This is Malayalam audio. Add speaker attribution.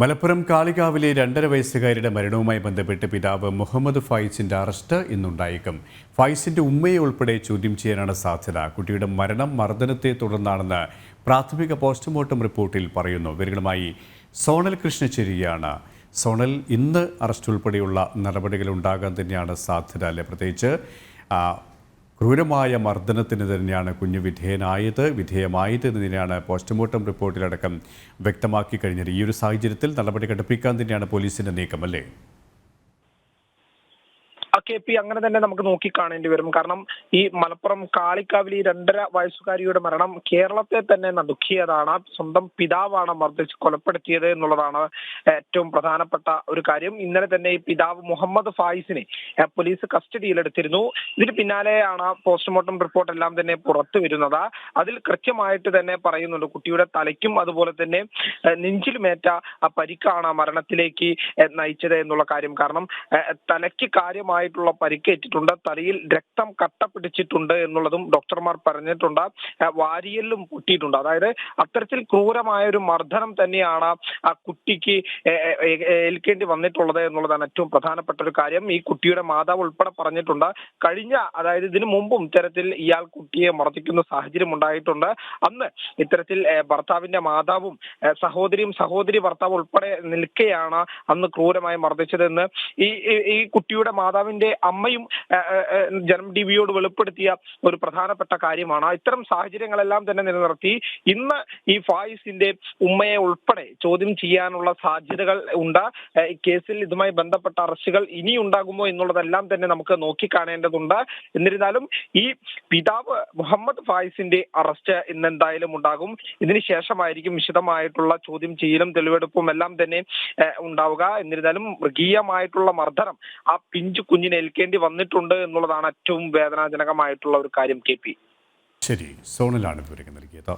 Speaker 1: മലപ്പുറം കാളികാവിലെ രണ്ടര വയസ്സുകാരിയുടെ മരണവുമായി ബന്ധപ്പെട്ട് പിതാവ് മുഹമ്മദ് ഫൈസിന്റെ അറസ്റ്റ് ഇന്നുണ്ടായേക്കും. ഫൈസിന്റെ ഉമ്മയെ ഉൾപ്പെടെ ചോദ്യം ചെയ്യാനാണ് സാധ്യത. കുട്ടിയുടെ മരണം മർദ്ദനത്തെ തുടർന്നാണെന്ന് പ്രാഥമിക പോസ്റ്റ്മോർട്ടം റിപ്പോർട്ടിൽ പറയുന്നു. വിവരങ്ങളുമായി സോണൽ കൃഷ്ണചേരിയാണ്. സോണൽ ഇന്ന് അറസ്റ്റ് ഉൾപ്പെടെയുള്ള നടപടികൾ ഉണ്ടാകാൻ തന്നെയാണ് സാധ്യത അല്ലെ? പ്രത്യേകിച്ച് ക്രൂരമായ മർദ്ദനത്തിന് തന്നെയാണ് കുഞ്ഞ് വിധേയനായത്. വിധേയമായത് എന്നതിനെയാണ് പോസ്റ്റ്മോർട്ടം റിപ്പോർട്ടിലടക്കം വ്യക്തമാക്കി കഴിഞ്ഞത്. ഈ ഒരു സാഹചര്യത്തിൽ നടപടി ഘടിപ്പിക്കാൻ തന്നെയാണ് പോലീസിന്റെ നീക്കം അല്ലേ?
Speaker 2: ആ കെ പി അങ്ങനെ തന്നെ നമുക്ക് നോക്കി കാണേണ്ടി വരും. കാരണം ഈ മലപ്പുറം കാളിക്കാവിൽ ഈ രണ്ടര വയസ്സുകാരിയുടെ മരണം കേരളത്തെ തന്നെ നടുക്കിയതാണ്. സ്വന്തം പിതാവാണ് മർദ്ദിച്ച് കൊലപ്പെടുത്തിയത് എന്നുള്ളതാണ് ഏറ്റവും പ്രധാനപ്പെട്ട ഒരു കാര്യം. ഇന്നലെ തന്നെ ഈ പിതാവ് മുഹമ്മദ് ഫായിസിനെ പോലീസ് കസ്റ്റഡിയിലെടുത്തിരുന്നു. ഇതിന് പിന്നാലെയാണ് പോസ്റ്റ്മോർട്ടം റിപ്പോർട്ട് എല്ലാം തന്നെ പുറത്തു വരുന്നത്. അതിൽ കൃത്യമായിട്ട് തന്നെ പറയുന്നുണ്ട് കുട്ടിയുടെ തലയ്ക്കും അതുപോലെ തന്നെ നെഞ്ചിലുമേറ്റ പരിക്കാണ് മരണത്തിലേക്ക് നയിച്ചത് എന്നുള്ള കാര്യം. കാരണം തലയ്ക്ക് കാര്യമായിട്ടുള്ള പരിക്കേറ്റിട്ടുണ്ട് തലയിൽ രക്തം കട്ട പിടിച്ചിട്ടുണ്ട് എന്നുള്ളതും ഡോക്ടർമാർ പറഞ്ഞിട്ടുണ്ട്. വാരിയലും പൊട്ടിയിട്ടുണ്ട്. അതായത് അത്തരത്തിൽ ക്രൂരമായ ഒരു മർദ്ദനം തന്നെയാണ് ആ കുട്ടിക്ക് ഏൽക്കേണ്ടി വന്നിട്ടുള്ളത് എന്നുള്ളതാണ് ഏറ്റവും പ്രധാനപ്പെട്ട ഒരു കാര്യം. ഈ കുട്ടിയുടെ മാതാവ് ഉൾപ്പെടെ പറഞ്ഞിട്ടുണ്ട്. കഴിഞ്ഞ അതായത് ഇതിനു മുമ്പും ഇത്തരത്തിൽ ഇയാൾ കുട്ടിയെ മർദ്ദിക്കുന്ന സാഹചര്യം ഉണ്ടായിട്ടുണ്ട്. അന്ന് ഇത്തരത്തിൽ ഭർത്താവിന്റെ മാതാവും സഹോദരിയും സഹോദരി ഭർത്താവ് ഉൾപ്പെടെ നിൽക്കെയാണ് അന്ന് ക്രൂരമായി മർദ്ദിച്ചതെന്ന് ഈ- ഈ കുട്ടിയുടെ മാതാവിന്റെ അമ്മയും ഏഹ്, ഏഹ്, ജനം ടി വിയോട് വെളിപ്പെടുത്തിയ ഒരു പ്രധാനപ്പെട്ട കാര്യമാണ്. ഇത്തരം സാഹചര്യങ്ങളെല്ലാം തന്നെ നിലനിർത്തി ഇന്ന് ഈ ഫായിസിന്റെ ഉമ്മയെ ഉൾപ്പെടെ ചോദ്യം ചെയ്യാനുള്ള സാധ്യതകൾ ഉണ്ട്. കേസിൽ ഇതുമായി ബന്ധപ്പെട്ട അറസ്റ്റുകൾ ഇനി ഉണ്ടാകുമോ എന്നുള്ളതെല്ലാം തന്നെ നമുക്ക് നോക്കിക്കാണേണ്ടതുണ്ട്. എന്നിരുന്നാലും ഈ പിതാവ് മുഹമ്മദ് ഫായിസിന്റെ അറസ്റ്റ് ഇന്ന് എന്തായാലും ഉണ്ടാകും. ഇതിനുശേഷമായിരിക്കും വിശദമായിട്ടുള്ള ചോദ്യം ചെയ്യലും തെളിവെടുപ്പും എല്ലാം തന്നെ ഉണ്ടാവുക. എന്നിരുന്നാലും മൃഗീയമായിട്ടുള്ള മർദ്ദനം ആ പിഞ്ചു കുഞ്ഞിന് ഏൽക്കേണ്ടി വന്നിട്ടുണ്ട് എന്നുള്ളതാണ് ഏറ്റവും വേദനാജനകമായിട്ടുള്ള ഒരു കാര്യം കെ പി.
Speaker 1: ശരി സോണിലാണ് വിവരങ്ങൾ നൽകിയത്.